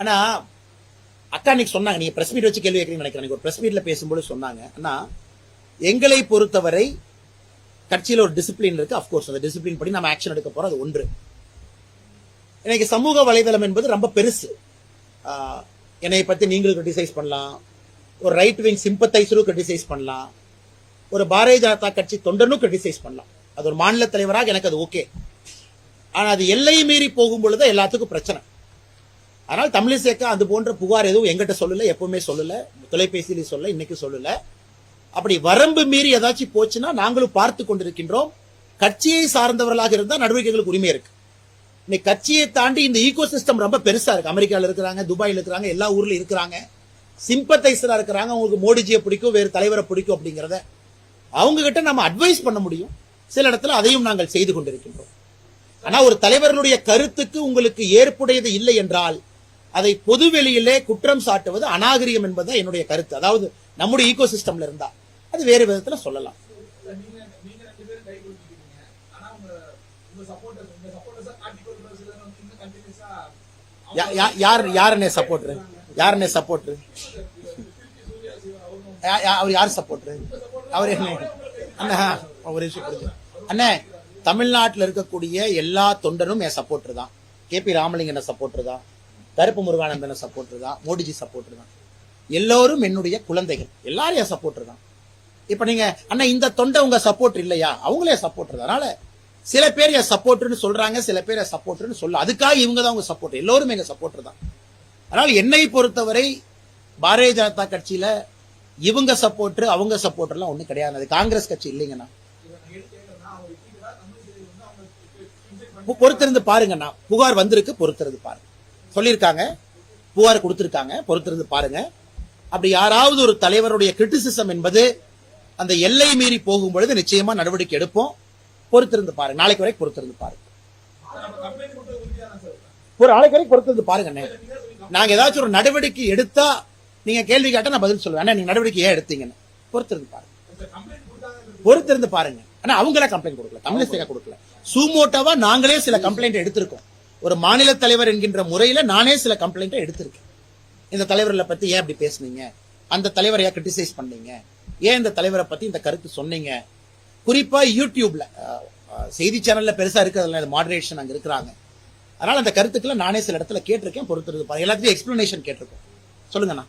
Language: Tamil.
ஆனா அக்கா இன்னைக்கு சொன்னாங்க நீங்க பிரஸ் மீட் வச்சு கேள்வி கேட்கறீங்கன்னு நினைக்கிறேன். ஒரு பிரஸ் மீட்ல பேசும்போது சொன்னாங்க. அண்ணா எங்களை பொறுத்தவரை கட்சியில ஒரு டிசிப்ளின் இருக்கு. அஃப்கோர்ஸ் அந்த டிசிப்ளின் படி நம்ம ஆக்ஷன் எடுக்க போறோம் அது ஒன்று. இன்னைக்கு சமூக வலைதளம் என்பது ரொம்ப பெருசு. என்னை பத்தி நீங்களும் கிரிட்டிசைஸ் பண்ணலாம். ஒரு ரைட் விங் சிம்பத்தைசரும் கிரிட்டிசைஸ் பண்ணலாம். ஒரு பாரதிய ஜனதா கட்சி தொண்டனும் கிரிட்டிசைஸ் பண்ணலாம். அது ஒரு மாநில தலைவராக எனக்கு அது ஓகே ஆனா அது எல்லை மீறி போகும் பொழுது எல்லாத்துக்கும் பிரச்சனை. அதனால் தமிழிசைக்கா அது போன்ற புகார் எதுவும் எங்கிட்ட சொல்லல எப்பவுமே சொல்லல. தொலைபேசியில் சொல்ல இன்னைக்கு சொல்லல. அப்படி வரம்பு மீறி ஏதாச்சும் போச்சுன்னா நாங்களும் பார்த்து கொண்டிருக்கின்றோம். கட்சியை சார்ந்தவர்களாக இருந்தால் நடவடிக்கைகளுக்கு உரிமை இருக்கு. இன்னைக்கு கட்சியை தாண்டி இந்த ஈகோ சிஸ்டம் ரொம்ப பெருசா இருக்கு. அமெரிக்காவில் இருக்கிறாங்க துபாயில் இருக்கிறாங்க எல்லா ஊர்ல இருக்கிறாங்க. சிம்பத்தைசரா இருக்கிறாங்க. அவங்களுக்கு மோடிஜியை பிடிக்கும் வேறு தலைவரை பிடிக்கும் அப்படிங்கிறத. அவங்க கிட்ட நம்ம அட்வைஸ் பண்ண முடியும். சில இடத்துல அதையும் நாங்கள் செய்து கொண்டிருக்கின்றோம். ஆனா ஒரு தலைவர்களுடைய கருத்துக்கு உங்களுக்கு ஏற்புடையது இல்லை என்றால் அதை பொதுவெளியிலே குற்றம் சாட்டுவது அநாகரிகம் என்பது என்னுடைய கருத்து. அதாவது நம்முடைய ஈகோ சிஸ்டம்ல இருந்தா அது வேறு விதத்துல சொல்லலாம். யா- யார் யாருன்னே சப்போர்ட்ரு யாருன்னே சப்போர்ட்ரு அவர் யார் சப்போர்ட்ரு அவர் என்ன? அண்ணா ஒரு விஷயம் அண்ணே தமிழ்நாட்டில் இருக்கக்கூடிய எல்லா தொண்டரும் என் சப்போர்ட்டர் தான். கே பி ராமலிங்கன சப்போர்ட்டர் தான். கருப்பு முருகானந்தன சப்போர்ட்டர் தான் மோடிஜி சப்போர்ட்டர் தான். எல்லோரும் என்னுடைய குழந்தைகள். எல்லாரும் என் சப்போர்ட்டர் தான். இப்ப நீங்க அண்ணா இந்த தொண்டை உங்க சப்போர்ட் இல்லையா? அவங்களே சப்போர்ட்டர் அதனால சில பேர் என் சப்போர்ட்னு சொல்றாங்க சில பேர் என் சப்போர்ட்னு சொல்ல அதுக்காக இவங்க தான் உங்க சப்போர்ட் எல்லோரும் எங்க சப்போர்ட்டர் தான். அதனால என்னை பொறுத்தவரை பாரதிய ஜனதா கட்சியில இவங்க சப்போர்ட் அவங்க சப்போர்ட்லாம் ஒண்ணும் கிடையாது. அது காங்கிரஸ் கட்சி இல்லைங்கண்ணா. பொறுத்திருந்து பாருங்கண்ணா. புகார் வந்திருக்கு பொறுத்திருந்து பாருங்க. சொல்லியிருக்காங்க. புகார் கொடுத்துருக்காங்க. பொறுத்திருந்து பாருங்க. அப்படி யாராவது ஒரு தலைவருடைய கிரிட்டிசிசம் என்பது அந்த எல்லை மீறி போகும் பொழுது நிச்சயமா நடவடிக்கை எடுப்போம். பொறுத்திருந்து பாருங்க. நாளைக்கு வரைக்கும் பொறுத்திருந்து பாருங்க. ஒரு நாளைக்கு வரைக்கும் பொறுத்திருந்து பாருங்க நாங்க ஏதாச்சும் ஒரு நடவடிக்கை எடுத்தா நீங்க கேள்வி கேட்டா நான் பதில் சொல்லுவேன். நீங்க நடவடிக்கை ஏன் எடுத்தீங்கன்னு. பொறுத்திருந்து பாருங்க. பொறுத்திருந்து பாருங்க. ஆனா அவங்களே கம்ப்ளைண்ட் கொடுக்கல. தமிழிசையா கொடுக்கல. சூமோட்டோவா நாங்களே சில கம்ப்ளைண்ட் எடுத்திருக்கோம். ஒரு மாநில தலைவர் என்கின்ற முறையில நானே சில கம்ப்ளைண்ட்டை எடுத்திருக்கேன். இந்த தலைவர்களை பத்தி ஏன் அப்படி பேசுனீங்க? அந்த தலைவரை ஏன் கிரிட்டிசைஸ் பண்ணீங்க? ஏன் இந்த தலைவரை பத்தி இந்த கருத்து சொன்னீங்க? குறிப்பா யூடியூப்ல செய்தி சேனல்ல பெருசா இருக்கிறதுல மாடரேஷன் அங்க இருக்கிறாங்க. அதனால அந்த கருத்துக்களை நானே சில இடத்துல கேட்டிருக்கேன் பொறுத்திருக்கு எல்லாத்துலயும் எல்லாத்தையும் எக்ஸ்பிளனேஷன் கேட்டிருக்கோம். சொல்லுங்கண்ணா.